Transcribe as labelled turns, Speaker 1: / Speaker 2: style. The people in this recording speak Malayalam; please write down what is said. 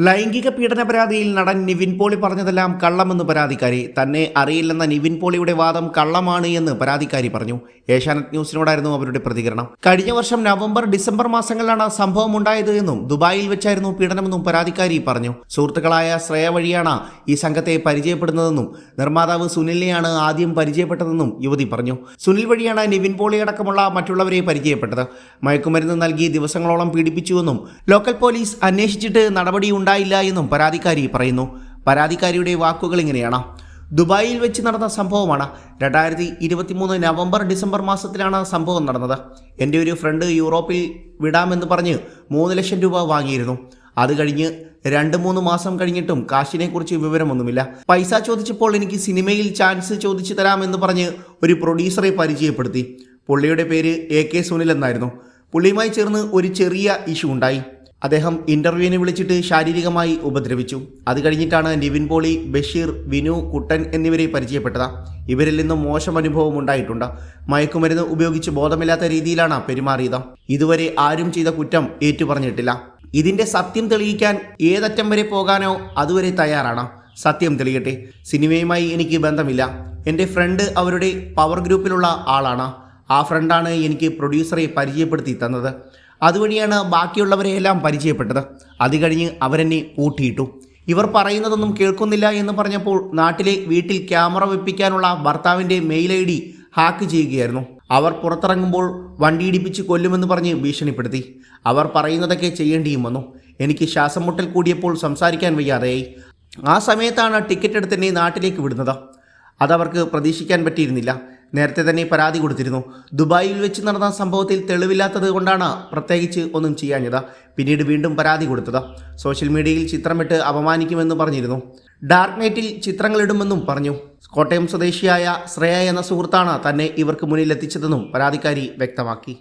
Speaker 1: ലൈംഗിക പീഡന പരാതിയിൽ നടൻ നിവിൻ പോളി പറഞ്ഞതെല്ലാം കള്ളമെന്ന് പരാതിക്കാരി. തന്നെ അറിയില്ലെന്ന നിവിൻ പോളിയുടെ വാദം കള്ളമാണ് എന്ന് പരാതിക്കാരി പറഞ്ഞു. ഏഷ്യാനെറ്റ് ന്യൂസിനോടായിരുന്നു അവരുടെ പ്രതികരണം. കഴിഞ്ഞ വർഷം നവംബർ ഡിസംബർ മാസങ്ങളിലാണ് സംഭവം ഉണ്ടായത് എന്നും ദുബായിൽ വെച്ചായിരുന്നു പീഡനമെന്നും പരാതിക്കാരി പറഞ്ഞു. സുഹൃത്തുക്കളായ ശ്രേയ വഴിയാണ് ഈ സംഘത്തെ പരിചയപ്പെടുന്നതെന്നും നിർമ്മാതാവ് സുനിലിനെയാണ് ആദ്യം പരിചയപ്പെട്ടതെന്നും യുവതി പറഞ്ഞു. സുനിൽ വഴിയാണ് നിവിൻ പോളി അടക്കമുള്ള മറ്റുള്ളവരെ പരിചയപ്പെട്ടത്. മയക്കുമരുന്ന് നൽകി ദിവസങ്ങളോളം പീഡിപ്പിച്ചുവെന്നും ലോക്കൽ പോലീസ് അന്വേഷിച്ചിട്ട് നടപടി ഉണ്ടായില്ല എന്നും പരാതിക്കാരി പറയുന്നു. പരാതിക്കാരിയുടെ വാക്കുകൾ ഇങ്ങനെയാണ്. ദുബായിൽ വെച്ച് നടന്ന സംഭവമാണ് രണ്ടായിരത്തി ഇരുപത്തിമൂന്ന് നവംബർ ഡിസംബർ മാസത്തിലാണ് സംഭവം നടന്നത്. എന്റെ ഒരു ഫ്രണ്ട് യൂറോപ്പിൽ വിടാമെന്ന് പറഞ്ഞ് മൂന്ന് ലക്ഷം രൂപ വാങ്ങിയിരുന്നു. അത് കഴിഞ്ഞ് രണ്ട് മൂന്ന് മാസം കഴിഞ്ഞിട്ടും കാശിനെക്കുറിച്ച് വിവരമൊന്നുമില്ല. പൈസ ചോദിച്ചപ്പോൾ എനിക്ക് സിനിമയിൽ ചാൻസ് ചോദിച്ചു തരാമെന്ന് പറഞ്ഞ് ഒരു പ്രൊഡ്യൂസറെ പരിചയപ്പെടുത്തി. പുള്ളിയുടെ പേര് എ കെ സുനിൽ എന്നായിരുന്നു. പുള്ളിയുമായി ചേർന്ന് ഒരു ചെറിയ ഇഷ്യൂ ഉണ്ടായി. അദ്ദേഹം ഇന്റർവ്യൂവിന് വിളിച്ചിട്ട് ശാരീരികമായി ഉപദ്രവിച്ചു. അത് കഴിഞ്ഞിട്ടാണ് നിവിൻ പോളി ബഷീർ വിനു കുട്ടൻ എന്നിവരെ പരിചയപ്പെട്ടത്. ഇവരിൽ നിന്നും മോശം അനുഭവം ഉണ്ടായിട്ടുണ്ട്. മയക്കുമരുന്ന് ഉപയോഗിച്ച് ബോധമില്ലാത്ത രീതിയിലാണ് പെരുമാറിയത്. ഇതുവരെ ആരും ചെയ്ത കുറ്റം ഏറ്റുപറഞ്ഞിട്ടില്ല. ഇതിന്റെ സത്യം തെളിയിക്കാൻ ഏതറ്റം വരെ പോകാനോ അതുവരെ തയ്യാറാണ്. സത്യം തെളിയട്ടെ. സിനിമയുമായി എനിക്ക് ബന്ധമില്ല. എന്റെ ഫ്രണ്ട് അവരുടെ പവർ ഗ്രൂപ്പിലുള്ള ആളാണ്. ആ ഫ്രണ്ടാണ് എനിക്ക് പ്രൊഡ്യൂസറെ പരിചയപ്പെടുത്തി തന്നത്. അതുവഴിയാണ് ബാക്കിയുള്ളവരെയെല്ലാം പരിചയപ്പെട്ടത്. അത് കഴിഞ്ഞ് അവരെന്നെ പൂട്ടിയിട്ടു ഇവർ പറയുന്നതൊന്നും കേൾക്കുന്നില്ല എന്ന് പറഞ്ഞപ്പോൾ നാട്ടിലെ വീട്ടിൽ ക്യാമറ വെപ്പിക്കാനുള്ള ഭർത്താവിന്റെ മെയിൽ ഐ ഡി ഹാക്ക് ചെയ്യുകയായിരുന്നു. അവർ പുറത്തിറങ്ങുമ്പോൾ വണ്ടി ഇടിപ്പിച്ച് കൊല്ലുമെന്ന് പറഞ്ഞ് ഭീഷണിപ്പെടുത്തി. അവർ പറയുന്നതൊക്കെ ചെയ്യേണ്ടിയും വന്നു. എനിക്ക് ശ്വാസം മുട്ടൽ കൂടിയപ്പോൾ സംസാരിക്കാൻ വയ്യാതെയായി. ആ സമയത്താണ് ടിക്കറ്റ് എടുത്തന്നെ നാട്ടിലേക്ക് വിടുന്നത്. അതവർക്ക് പ്രതീക്ഷിക്കാൻ പറ്റിയിരുന്നില്ല. നേരത്തെ തന്നെ പരാതി കൊടുത്തിരുന്നു. ദുബായിൽ വെച്ച് നടന്ന സംഭവത്തിൽ തെളിവില്ലാത്തത് കൊണ്ടാണ് പ്രത്യേകിച്ച് ഒന്നും ചെയ്യാഞ്ഞത്. പിന്നീട് വീണ്ടും പരാതി കൊടുത്തത്. സോഷ്യൽ മീഡിയയിൽ ചിത്രമിട്ട് അപമാനിക്കുമെന്ന് പറഞ്ഞിരുന്നു. ഡാർക്ക് നൈറ്റിൽ ചിത്രങ്ങളിടുമെന്നും പറഞ്ഞു. കോട്ടയം സ്വദേശിയായ ശ്രേയ എന്ന സുഹൃത്താണ് തന്നെ ഇവർക്ക് മുന്നിലെത്തിച്ചതെന്നും പരാതിക്കാരി വ്യക്തമാക്കി.